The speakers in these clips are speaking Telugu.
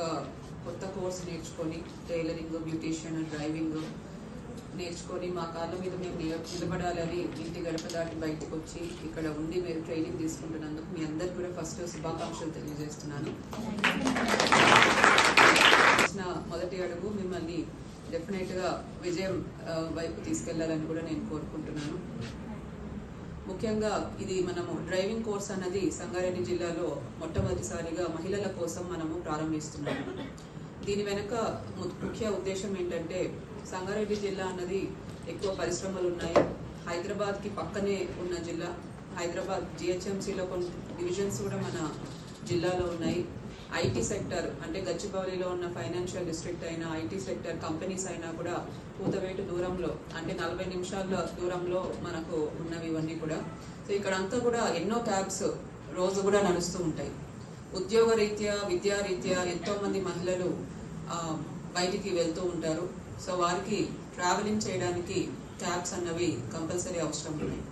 ఒక కొత్త కోర్స్ నేర్చుకొని టైలరింగ్ బ్యూటీషియన్ డ్రైవింగ్ నేర్చుకొని మా కాళ్ళ మీద మేము నిలబడాలని ఇంటి గడప దాటి బయటకు వచ్చి ఇక్కడ ఉండి మీరు ట్రైనింగ్ తీసుకుంటున్నందుకు మీ అందరికి కూడా ఫస్ట్ శుభాకాంక్షలు తెలియజేస్తున్నాను. చేసిన మొదటి అడుగు మిమ్మల్ని డెఫినెట్గా విజయం వైపు తీసుకెళ్ళాలని కూడా నేను కోరుకుంటున్నాను. ముఖ్యంగా ఇది మనము డ్రైవింగ్ కోర్స్ అన్నది సంగారెడ్డి జిల్లాలో మొట్టమొదటిసారిగా మహిళల కోసం మనము ప్రారంభిస్తున్నాము. దీని వెనుక ము- ముఖ్య ఉద్దేశం ఏంటంటే సంగారెడ్డి జిల్లా అన్నది ఎక్కువ పరిశ్రమలు ఉన్నాయి. హైదరాబాద్కి పక్కనే ఉన్న జిల్లా. హైదరాబాద్ జిహెచ్ఎంసీలో కొన్ని డివిజన్స్ కూడా మన జిల్లాలో ఉన్నాయి. ఐటీ సెక్టర్ అంటే గచ్చిబౌలిలో ఉన్న ఫైనాన్షియల్ డిస్ట్రిక్ట్ అయినా ఐటీ సెక్టర్ కంపెనీస్ అయినా కూడా పూతవేటు దూరంలో అంటే నలభై నిమిషాల దూరంలో మనకు ఉన్నవి ఇవన్నీ కూడా. సో ఇక్కడ అంతా కూడా ఎన్నో క్యాబ్స్ రోజు కూడా నడుస్తూ ఉంటాయి. ఉద్యోగ రీత్యా విద్యా ఎంతో మంది మహిళలు బయటికి వెళ్తూ ఉంటారు. సో వారికి ట్రావెలింగ్ చేయడానికి క్యాబ్స్ అన్నవి కంపల్సరీ అవసరం ఉన్నాయి.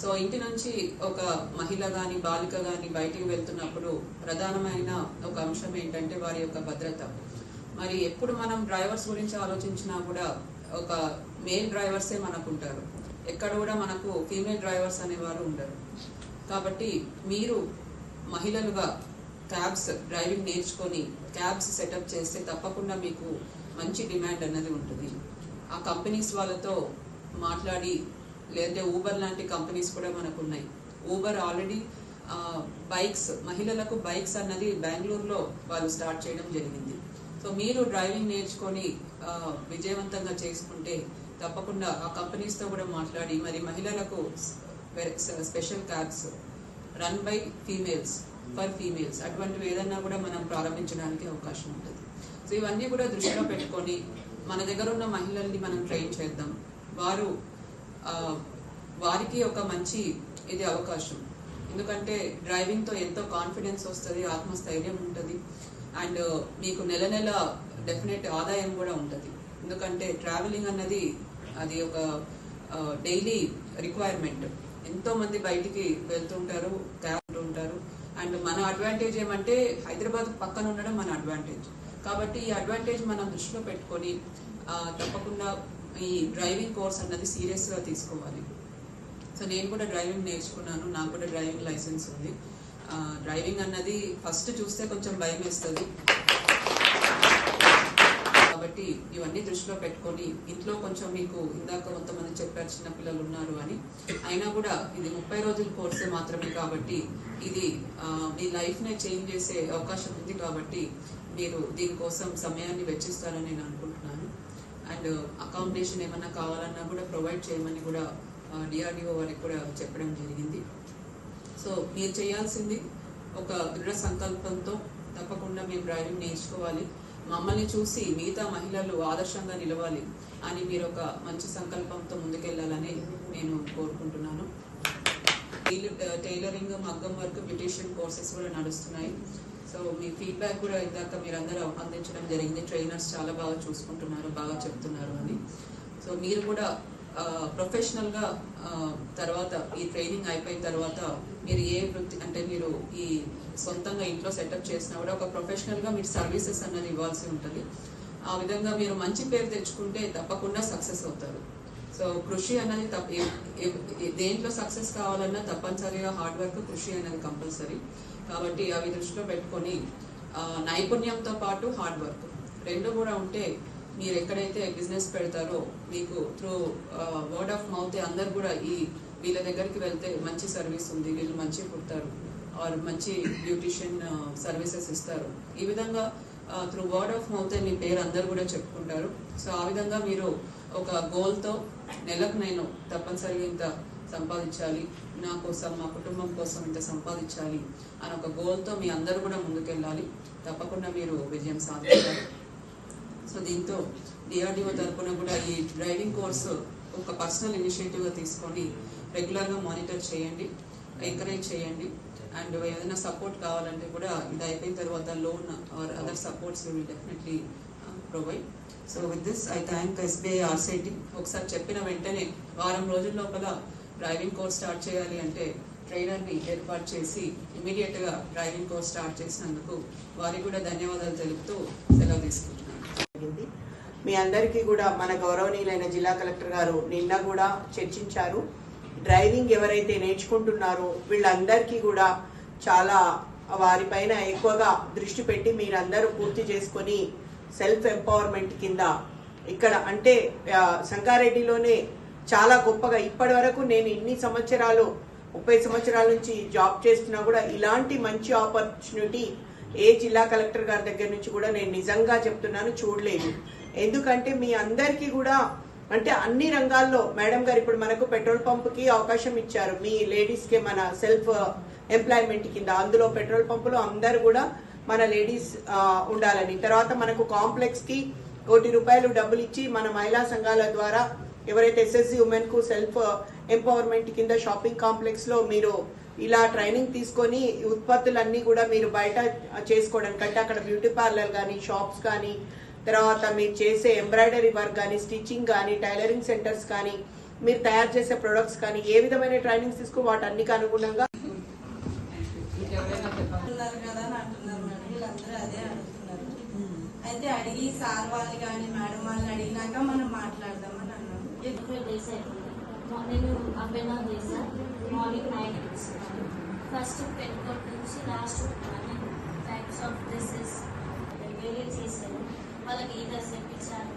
సో ఇంటి నుంచి ఒక మహిళ కానీ బాలిక కానీ బయటికి వెళ్తున్నప్పుడు ప్రధానమైన ఒక అంశం ఏంటంటే వారి యొక్క భద్రత. మరి ఎప్పుడు మనం డ్రైవర్స్ గురించి ఆలోచించినా కూడా ఒక మెయిల్ డ్రైవర్సే మనకు ఉంటారు ఎక్కడ కూడా మనకు ఫీమేల్ డ్రైవర్స్ అనేవారు ఉండరు. కాబట్టి మీరు మహిళలుగా క్యాబ్స్ డ్రైవింగ్ నేర్చుకొని క్యాబ్స్ సెటప్ చేస్తే తప్పకుండా మీకు మంచి డిమాండ్ అన్నది ఉంటుంది. ఆ కంపెనీస్ వాళ్ళతో మాట్లాడి లేదంటే ఊబర్ లాంటి కంపెనీస్ కూడా మనకు ఉన్నాయి ఊబర్ ఆల్రెడీ బైక్స్ మహిళలకు బైక్స్ అన్నది బెంగళూరులో వాళ్ళు స్టార్ట్ చేయడం జరిగింది. సో మీరు డ్రైవింగ్ నేర్చుకొని విజయవంతంగా చేసుకుంటే తప్పకుండా ఆ కంపెనీస్తో కూడా మాట్లాడి మరి మహిళలకు special cabs run by females for females అటువంటివి ఏదన్నా కూడా మనం ప్రారంభించడానికి అవకాశం ఉంటుంది. సో ఇవన్నీ కూడా దృష్టిలో పెట్టుకొని మన దగ్గర ఉన్న మహిళల్ని మనం ట్రైన్ చేద్దాం. వారు వారికి ఒక మంచి ఇది అవకాశం. ఎందుకంటే డ్రైవింగ్తో ఎంతో కాన్ఫిడెన్స్ వస్తుంది ఆత్మస్థైర్యం ఉంటుంది. అండ్ మీకు నెల నెల డెఫినెట్ ఆదాయం కూడా ఉంటుంది. ఎందుకంటే ట్రావెలింగ్ అన్నది అది ఒక డైలీ రిక్వైర్మెంట్. ఎంతో మంది బయటికి వెళ్తుంటారు క్యాబ్ ఉంటారు అండ్ మన అడ్వాంటేజ్ ఏమంటే హైదరాబాద్ పక్కన ఉండడం మన అడ్వాంటేజ్. కాబట్టి ఈ అడ్వాంటేజ్ మనం దృష్టిలో పెట్టుకొని తప్పకుండా ఈ డ్రైవింగ్ కోర్స్ అన్నది సీరియస్గా తీసుకోవాలి. సో నేను కూడా డ్రైవింగ్ నేర్చుకున్నాను నాకు కూడా డ్రైవింగ్ లైసెన్స్ ఉంది. డ్రైవింగ్ అన్నది ఫస్ట్ చూస్తే కొంచెం భయం వేస్తుంది. కాబట్టి ఇవన్నీ దృష్టిలో పెట్టుకొని ఇంట్లో కొంచెం మీకు ఇందాక కొంతమంది చెప్పారు చిన్న పిల్లలు ఉన్నారు అని. అయినా కూడా ఇది ముప్పై రోజుల కోర్సే మాత్రమే కాబట్టి ఇది మీ లైఫ్నే చేంజ్ చేసే అవకాశం ఉంది కాబట్టి మీరు దీనికోసం సమయాన్ని వెచ్చిస్తారని నేను అనుకుంటున్నాను. అండ్ అకామిడేషన్ ఏమన్నా కావాలన్నా కూడా ప్రొవైడ్ చేయమని కూడా డిఆర్డిఓ వారికి కూడా చెప్పడం జరిగింది. సో మీరు చేయాల్సింది ఒక దృఢ సంకల్పంతో తప్పకుండా మేము డ్రైవింగ్ నేర్చుకోవాలి. మమ్మల్ని చూసి మిగతా మహిళలు ఆదర్శంగా నిలవాలి అని మీరు ఒక మంచి సంకల్పంతో ముందుకెళ్ళాలని నేను కోరుకుంటున్నాను. టైలరింగ్ uh, మగ్గం వర్క్ బ్యూటీషియన్ కోర్సెస్ కూడా నడుస్తున్నాయి. సో మీ ఫీడ్బ్యాక్ కూడా ఇందాక మీరందరూ అందించడం జరిగింది. ట్రైనర్స్ చాలా బాగా చూసుకుంటున్నారు బాగా చెప్తున్నారు అని. సో మీరు కూడా ప్రొఫెషనల్గా తర్వాత ఈ ట్రైనింగ్ అయిపోయిన తర్వాత మీరు ఏ వృత్తి అంటే మీరు ఈ సొంతంగా ఇంట్లో సెటప్ చేసినా కూడా ఒక ప్రొఫెషనల్గా మీరు సర్వీసెస్ అన్నది ఇవ్వాల్సి ఉంటుంది. ఆ విధంగా మీరు మంచి పేరు తెచ్చుకుంటే తప్పకుండా సక్సెస్ అవుతారు. సో కృషి అన్నది తప్ప దేంట్లో సక్సెస్ కావాలన్నా తప్పనిసరిగా హార్డ్ వర్క్ కృషి అనేది కంపల్సరీ కాబట్టి అవి దృష్టిలో పెట్టుకొని నైపుణ్యంతో పాటు హార్డ్ వర్క్ రెండు కూడా ఉంటే మీరు ఎక్కడైతే బిజినెస్ పెడతారో మీకు త్రూ వర్డ్ ఆఫ్ మౌత్ అందరు కూడా ఈ వీళ్ళ దగ్గరికి వెళ్తే మంచి సర్వీస్ ఉంది వీళ్ళు మంచి కుడతారు ఆర్ మంచి బ్యూటిషియన్ సర్వీసెస్ ఇస్తారు. ఈ విధంగా త్రూ వర్డ్ ఆఫ్ మౌత్ మీ పేరు అందరు కూడా చెప్పుకుంటారు. సో ఆ విధంగా మీరు ఒక గోల్తో నెలకు నేను తప్పనిసరిగా ఇంత సంపాదించాలి నా కోసం మా కుటుంబం కోసం ఇంత సంపాదించాలి అని ఒక గోల్తో మీ అందరూ కూడా ముందుకెళ్ళాలి. తప్పకుండా మీరు విజయం సాధించాలి. సో దీంతో డిఆర్డిఓ తరఫున కూడా ఈ డ్రైవింగ్ కోర్సు ఒక పర్సనల్ ఇనిషియేటివ్గా తీసుకొని రెగ్యులర్గా మానిటర్ చేయండి ఎంకరేజ్ చేయండి. అండ్ ఏదైనా సపోర్ట్ కావాలంటే కూడా ఇది అయిపోయిన తర్వాత loan or other supports will definitely provide so with this I thank SBI RSETI ఒకసారి చెప్పిన వెంటనే వారం రోజుల లోపల డ్రైవింగ్ కోర్స్ స్టార్ట్ చేయాలి అంటే ట్రైనర్ని ఏర్పాటు చేసి ఇమీడియట్గా డ్రైవింగ్ కోర్స్ స్టార్ట్ చేసినందుకు వారికి కూడా ధన్యవాదాలు తెలుపుతూ సెలవు తీసుకుంటున్నాను. జరిగింది. మీ అందరికీ కూడా మన గౌరవనీయులైన జిల్లా కలెక్టర్ గారు నిన్న కూడా చర్చించారు. డ్రైవింగ్ ఎవరైతే నేర్చుకుంటున్నారో వీళ్ళందరికీ కూడా చాలా వారిపైన ఎక్కువగా దృష్టి పెట్టి మీరందరూ పూర్తి చేసుకొని సెల్ఫ్ ఎంపవర్మెంట్ కింద ఇక్కడ అంటే సంగారెడ్డిలోనే చాలా గొప్పగా ఇప్పటి వరకు నేను ఇన్ని సంవత్సరాలు ముప్పై సంవత్సరాల నుంచి జాబ్ చేస్తున్నా కూడా ఇలాంటి మంచి ఆపర్చునిటీ ఏ జిల్లా కలెక్టర్ గారి దగ్గర నుంచి కూడా నేను నిజంగా చెప్తున్నాను చూడలేదు. ఎందుకంటే మీ అందరికీ కూడా అంటే అన్ని రంగాల్లో మేడం గారు ఇప్పుడు మనకు పెట్రోల్ పంప్కి అవకాశం ఇచ్చారు. మీ లేడీస్కి మన సెల్ఫ్ ఎంప్లాయ్మెంట్ uh, కింద. అందులో పెట్రోల్ పంపులో అందరు కూడా మన లేడీస్ uh, ఉండాలని. తర్వాత మనకు కాంప్లెక్స్కి కోటి రూపాయలు డబ్బులు ఇచ్చి మన మహిళా సంఘాల ద్వారా ఎవరైతే ఎస్ఎస్సి ఉమెన్కు సెల్ఫ్ ఎంపవర్మెంట్ uh, కింద షాపింగ్ కాంప్లెక్స్లో మీరు ఇలా ట్రైనింగ్ తీసుకొని ఉత్పత్తులన్నీ కూడా మీరు బయట చేసుకోవడానికి. అంటే అక్కడ బ్యూటీ పార్లర్ కానీ షాప్స్ కానీ తర్వాత మీరు చేసే ఎంబ్రాయిడరీ వర్క్ కానీ స్టిచ్చింగ్ కానీ టైలరింగ్ సెంటర్స్ కానీ మీరు తయారు చేసే ప్రొడక్ట్స్ కానీ ఏ విధమైన ట్రైనింగ్స్ తీసుకో వాటన్నికి అనుగుణంగా? అయితే అడిగి సార్ వాళ్ళు కానీ మేడం వాళ్ళని అడిగినాక మనం మాట్లాడదామని అన్నాం. నేను డౌన్ చేశాను మార్నింగ్ నైన్ ఫస్ట్ పెట్టుకోట్ నుంచి లాస్ట్ టైప్స్ ఆఫ్ డ్రెస్సెస్. వేరే చేశాను వాళ్ళకి ఈ డ్రెస్ తెప్పించాను